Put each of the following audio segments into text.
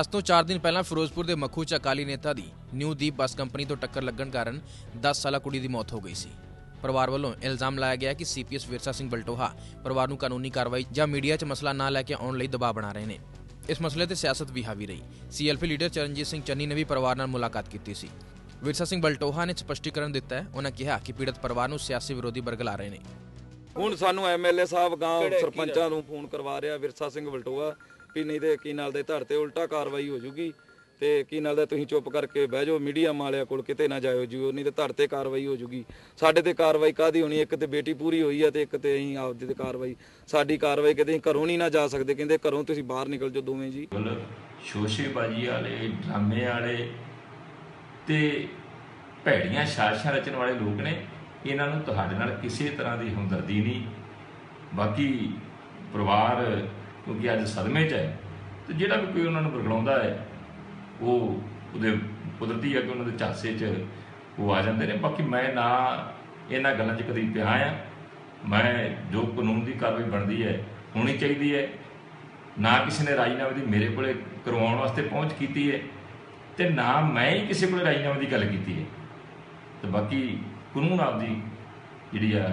ਅੱਜ ਤੋਂ 4 ਦਿਨ ਪਹਿਲਾਂ ਫਿਰੋਜ਼ਪੁਰ ਦੇ ਮੱਖੂ ਚ ਅਕਾਲੀ ਨੇਤਾ ਦੀ ਨਿਊ ਦੀਪ ਬੱਸ ਕੰਪਨੀ ਤੋਂ ਟੱਕਰ ਲੱਗਣ ਕਾਰਨ 10 ਸਾਲਾ ਕੁੜੀ ਦੀ ਮੌਤ ਹੋ ਗਈ ਸੀ। ਪਰਿਵਾਰ ਵੱਲੋਂ ਇਲਜ਼ਾਮ ਲਾਇਆ ਗਿਆ ਕਿ ਸੀਪੀਐਸ ਵਿਰਸਾ ਸਿੰਘ ਬਲਟੋਹਾ ਪਰਿਵਾਰ ਨੂੰ ਕਾਨੂੰਨੀ ਕਾਰਵਾਈ ਜਾਂ ਮੀਡੀਆ 'ਚ ਮਸਲਾ ਨਾ ਲੈ ਕੇ ਆਉਣ ਲਈ ਦਬਾਅ ਬਣਾ ਰਹੇ ਨੇ। ਇਸ ਮਸਲੇ ਤੇ ਸਿਆਸਤ ਵੀ ਹਾਵੀ ਰਹੀ। ਸੀਐਲਪੀ ਲੀਡਰ ਚਰਨਜੀਤ ਸਿੰਘ ਚੰਨੀ ਨੇ ਵੀ ਪਰਿਵਾਰ ਨਾਲ ਮੁਲਾਕਾਤ ਕੀਤੀ ਸੀ। ਵਿਰਸਾ ਸਿੰਘ ਬਲਟੋਹਾ ਨੇ ਸਪਸ਼ਟੀਕਰਨ ਦਿੱਤਾ ਹੈ। ਉਹਨਾਂ ਕਿਹਾ ਕਿ ਪੀੜਤ ਪਰਿਵਾਰ ਨੂੰ ਸਿਆਸੀ ਵਿਰੋਧੀ ਬਰਗਲਾ ਰਹੇ ਨੇ। ਹੁਣ ਸਾਨੂੰ ਐਮਐਲਏ ਸਾਹਿਬ ਗਾਂ ਸਰਪੰਚਾਂ ਨੂੰ ਫੋਨ ਕਰਵਾ ਰਿਹਾ ਵਿਰਸਾ ਸਿੰਘ ਵਲਟੋਆ ਵੀ ਨਹੀਂ ਤੇ ਕੀ ਨਾਲ ਦੇ ਧੜ ਤੇ ਉਲਟਾ ਕਾਰਵਾਈ ਹੋ ਜੂਗੀ ਤੇ ਕੀ ਨਾਲ ਦਾ ਤੁਸੀਂ ਚੁੱਪ ਕਰਕੇ ਬਹਿ ਜਾਓ, ਮੀਡੀਆ ਵਾਲਿਆਂ ਕੋਲ ਕਿਤੇ ਨਾ ਜਾਇਓ ਜੀ ਨਹੀਂ ਤੇ ਧੜ ਤੇ ਕਾਰਵਾਈ ਹੋ ਜੂਗੀ। ਸਾਡੇ ਤੇ ਕਾਰਵਾਈ ਕਾਦੀ ਹੋਣੀ? ਇੱਕ ਤੇ ਬੇਟੀ ਪੂਰੀ ਹੋਈ ਆ ਤੇ ਇੱਕ ਤੇ ਅਸੀਂ ਆਪਦੀ ਤੇ ਕਾਰਵਾਈ, ਸਾਡੀ ਕਾਰਵਾਈ ਕਿਤੇ ਘਰੋਂ ਨਹੀਂ ਨਾ ਜਾ ਸਕਦੇ, ਕਹਿੰਦੇ ਘਰੋਂ ਤੁਸੀਂ ਬਾਹਰ ਨਿਕਲ ਜਾਓ ਦੋਵੇਂ ਜੀ। ਸ਼ੋਸ਼ੇਬਾਜ਼ੀ ਵਾਲੇ, ਡਰਾਮੇ ਵਾਲੇ ਤੇ ਭੈੜੀਆਂ ਸਾਜ਼ਿਸ਼ਾਂ ਰਚਣ ਵਾਲੇ ਲੋਕ ਨੇ, ਇਹਨਾਂ ਨੂੰ ਤੁਹਾਡੇ ਨਾਲ ਕਿਸੇ ਤਰ੍ਹਾਂ ਦੀ ਹਮਦਰਦੀ ਨਹੀਂ। ਬਾਕੀ ਪਰਿਵਾਰ ਕਿਉਂਕਿ ਅੱਜ ਸਦਮੇ 'ਚ ਹੈ, ਤੇ ਜਿਹੜਾ ਵੀ ਕੋਈ ਉਹਨਾਂ ਨੂੰ ਬਰਗਲਾਉਂਦਾ ਹੈ, ਉਹ ਉਹਦੇ ਕੁਦਰਤੀ ਹੈ ਕਿ ਉਹਨਾਂ ਦੇ ਝਾਸੇ 'ਚ ਉਹ ਆ ਜਾਂਦੇ ਨੇ। ਬਾਕੀ ਮੈਂ ਨਾ ਇਹਨਾਂ ਗੱਲਾਂ 'ਚ ਕਦੀ ਪਿਆ ਆ ਮੈਂ ਜੋ ਕਾਨੂੰਨ ਦੀ ਕਾਰਵਾਈ ਬਣਦੀ ਹੈ, ਹੋਣੀ ਚਾਹੀਦੀ ਹੈ। ਨਾ ਕਿਸੇ ਨੇ ਰਾਜੀਨਾਮੇ ਦੀ ਮੇਰੇ ਕੋਲੇ ਕਰਵਾਉਣ ਵਾਸਤੇ ਪਹੁੰਚ ਕੀਤੀ ਹੈ, ਤੇ ਨਾ ਮੈਂ ਹੀ ਕਿਸੇ ਕੋਲੇ ਰਾਜੀਨਾਮੇ ਦੀ ਗੱਲ ਕੀਤੀ ਹੈ। ਤੇ ਬਾਕੀ ਕਾਨੂੰਨ ਆਪਦੀ ਜਿਹੜੀ ਆ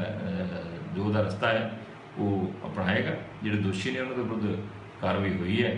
ਜੋ ਦਾ ਰਸਤਾ ਹੈ ਉਹ ਅਪਣਾਏਗਾ। ਜਿਹੜੇ ਦੋਸ਼ੀ ਨੇ ਉਹਨਾਂ ਦੇ ਵਿਰੁੱਧ ਕਾਰਵਾਈ ਹੋਈ ਹੈ।